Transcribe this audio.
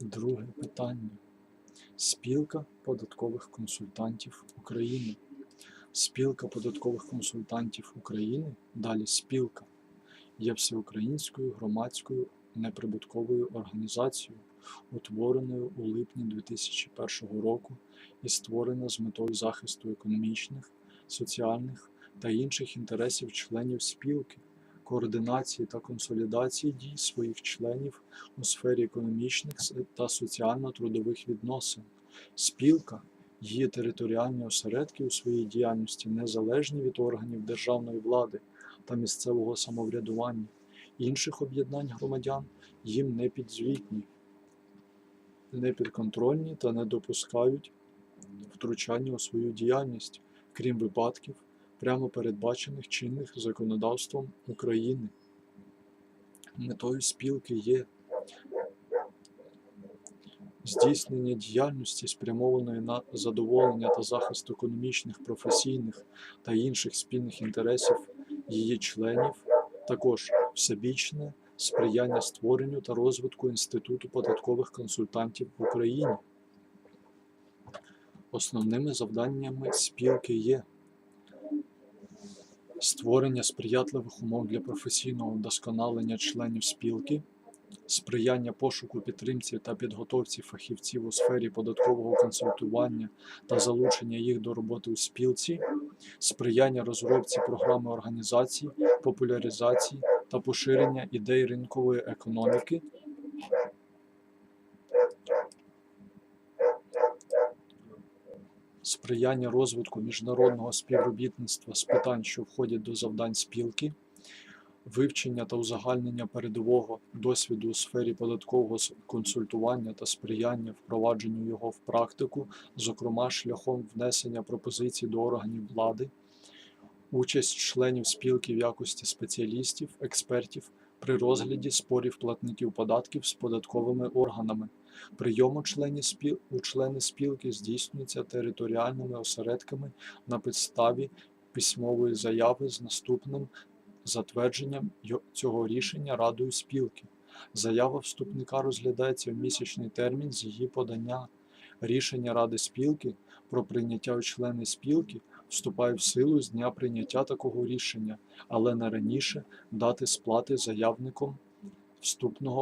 Друге питання. Спілка податкових консультантів України. Спілка податкових консультантів України, далі спілка, є всеукраїнською громадською неприбутковою організацією, утвореною у липні 2001 року і створена з метою захисту економічних, соціальних та інших інтересів членів спілки, координації та консолідації дій своїх членів у сфері економічних та соціально-трудових відносин. Спілка її територіальні осередки у своїй діяльності незалежні від органів державної влади та місцевого самоврядування, інших об'єднань громадян їм не підзвітні, не підконтрольні та не допускають втручання у свою діяльність, крім випадків, прямо передбачених чинних законодавством України. Метою спілки є здійснення діяльності, спрямованої на задоволення та захист економічних, професійних та інших спільних інтересів її членів, також всебічне сприяння створенню та розвитку Інституту податкових консультантів в Україні. Основними завданнями спілки є створення сприятливих умов для професійного вдосконалення членів спілки, сприяння пошуку підтримці та підготовці фахівців у сфері податкового консультування та залучення їх до роботи у спілці, сприяння розробці програми організації, популяризації та поширення ідей ринкової економіки, сприяння розвитку міжнародного співробітництва з питань, що входять до завдань спілки, вивчення та узагальнення передового досвіду у сфері податкового консультування та сприяння впровадженню його в практику, зокрема шляхом внесення пропозицій до органів влади, участь членів спілки в якості спеціалістів, експертів при розгляді спорів платників податків з податковими органами. Прийом у члені спіл... у члени спілки здійснюється територіальними осередками на підставі письмової заяви з наступним затвердженням цього рішення Радою спілки. Заява вступника розглядається в місячний термін з її подання. Рішення Ради спілки про прийняття у члени спілки вступає в силу з дня прийняття такого рішення, але не раніше дати сплати заявником вступного